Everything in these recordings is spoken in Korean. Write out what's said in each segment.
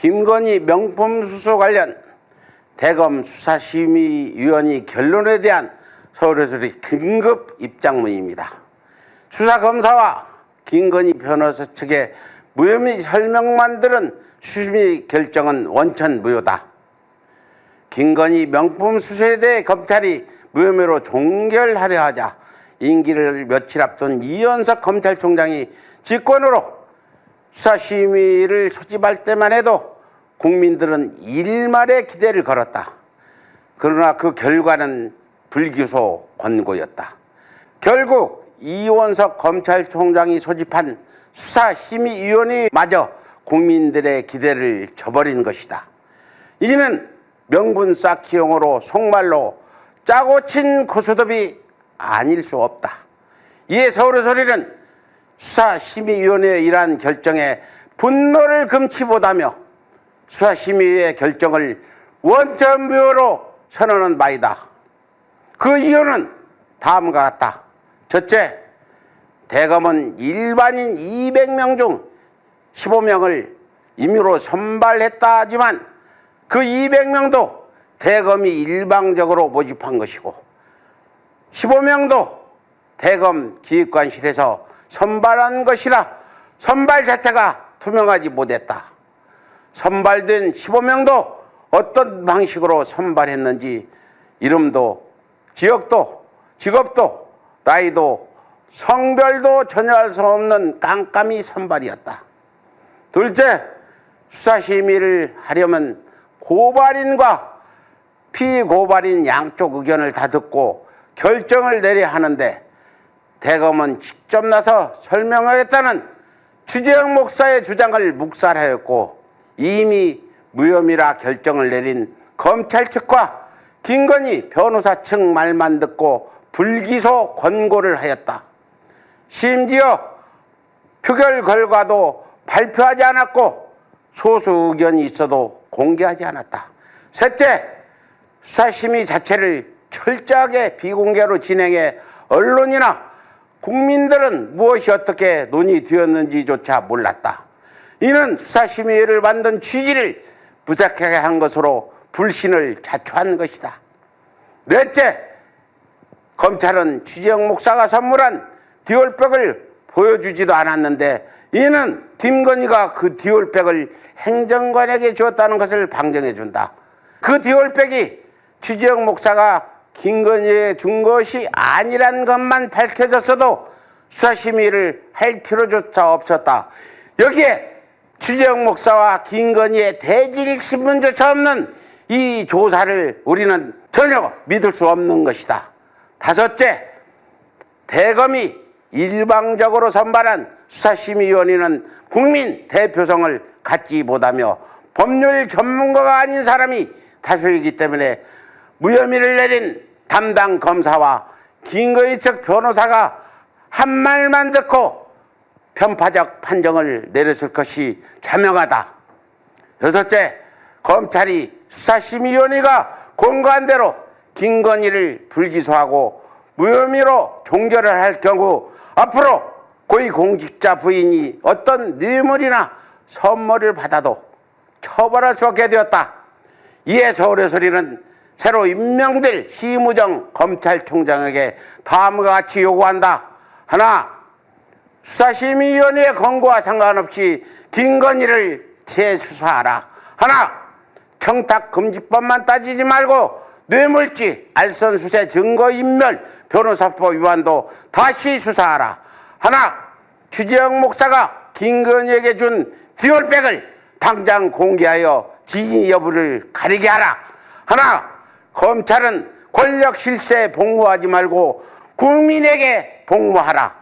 김건희 명품 수수 관련 대검 수사심의위원회 결론에 대한 서울에서의 긴급 입장문입니다. 수사검사와 김건희 변호사 측의 무혐의 설명만 들은 수심의 결정은 원천 무효다. 김건희 명품 수수에 대해 검찰이 무혐의로 종결하려 하자 임기를 며칠 앞둔 이현석 검찰총장이 직권으로 수사심의를 소집할 때만 해도 국민들은 일말의 기대를 걸었다. 그러나 그 결과는 불기소 권고였다. 결국 이원석 검찰총장이 소집한 수사심의위원회 마저 국민들의 기대를 저버린 것이다. 이는 명분 쌓기용으로 속말로 짜고 친 고수톱이 아닐 수 없다. 이에 서울의 소리는 수사심의위원회의 이러한 결정에 분노를 금치 못하며 수사심의의 결정을 원천무효로 선언한 바이다. 그 이유는 다음과 같다. 첫째, 대검은 일반인 200명 중 15명을 임의로 선발했다 하지만 그 200명도 대검이 일방적으로 모집한 것이고 15명도 대검 기획관실에서 선발한 것이라 선발 자체가 투명하지 못했다. 선발된 15명도 어떤 방식으로 선발했는지 이름도 지역도 직업도 나이도 성별도 전혀 알 수 없는 깜깜이 선발이었다. 둘째, 수사심의를 하려면 고발인과 피고발인 양쪽 의견을 다 듣고 결정을 내려야 하는데 대검은 직접 나서 설명하겠다는 주재영 목사의 주장을 묵살하였고 이미 무혐의라 결정을 내린 검찰 측과 김건희 변호사 측 말만 듣고 불기소 권고를 하였다. 심지어 표결 결과도 발표하지 않았고 소수 의견이 있어도 공개하지 않았다. 셋째, 수사심의 자체를 철저하게 비공개로 진행해 언론이나 국민들은 무엇이 어떻게 논의되었는지조차 몰랐다. 이는 수사심의를 만든 취지를 부작하게 한 것으로 불신을 자초한 것이다. 넷째, 검찰은 취재영 목사가 선물한 디올백을 보여주지도 않았는데 이는 김건희가 그 디올백을 행정관에게 주었다는 것을 방정해 준다. 그 디올백이 취재영 목사가 김건희에 준 것이 아니란 것만 밝혀졌어도 수사심의를 할 필요조차 없었다. 여기에 취재영 목사와 김건희의 대지릭 신분조차 없는 이 조사를 우리는 전혀 믿을 수 없는 것이다. 다섯째, 대검이 일방적으로 선발한 수사심의위원회는 국민 대표성을 갖지 못하며 법률 전문가가 아닌 사람이 다수이기 때문에 무혐의를 내린 담당 검사와 김건희 측 변호사가 한 말만 듣고 편파적 판정을 내렸을 것이 자명하다. 여섯째, 검찰이 수사심의위원회가 공고한 대로 김건희를 불기소하고 무혐의로 종결을 할 경우 앞으로 고위공직자 부인이 어떤 뇌물이나 선물을 받아도 처벌할 수 없게 되었다. 이에 서울의 소리는 새로 임명될 시무정 검찰총장에게 다음과 같이 요구한다. 하나, 수사심의위원회의 권고와 상관없이 김건희를 재수사하라. 하나, 청탁금지법만 따지지 말고 뇌물죄, 알선수재, 증거인멸, 변호사법 위반도 다시 수사하라. 하나, 추재영 목사가 김건희에게 준 디올백을 당장 공개하여 지진 여부를 가리게 하라. 하나, 검찰은 권력 실세 복무하지 말고 국민에게 복무하라.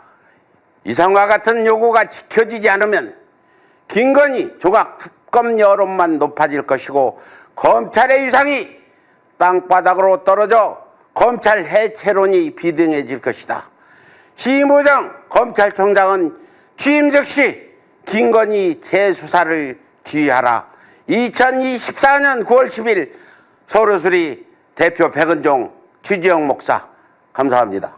이상과 같은 요구가 지켜지지 않으면 김건희 조각 특검 여론만 높아질 것이고 검찰의 위상이 땅바닥으로 떨어져 검찰 해체론이 비등해질 것이다. 시무정 검찰총장은 취임 즉시 김건희 재수사를 지휘하라. 2024년 9월 10일 서울수리 대표 백은종 취지영 목사 감사합니다.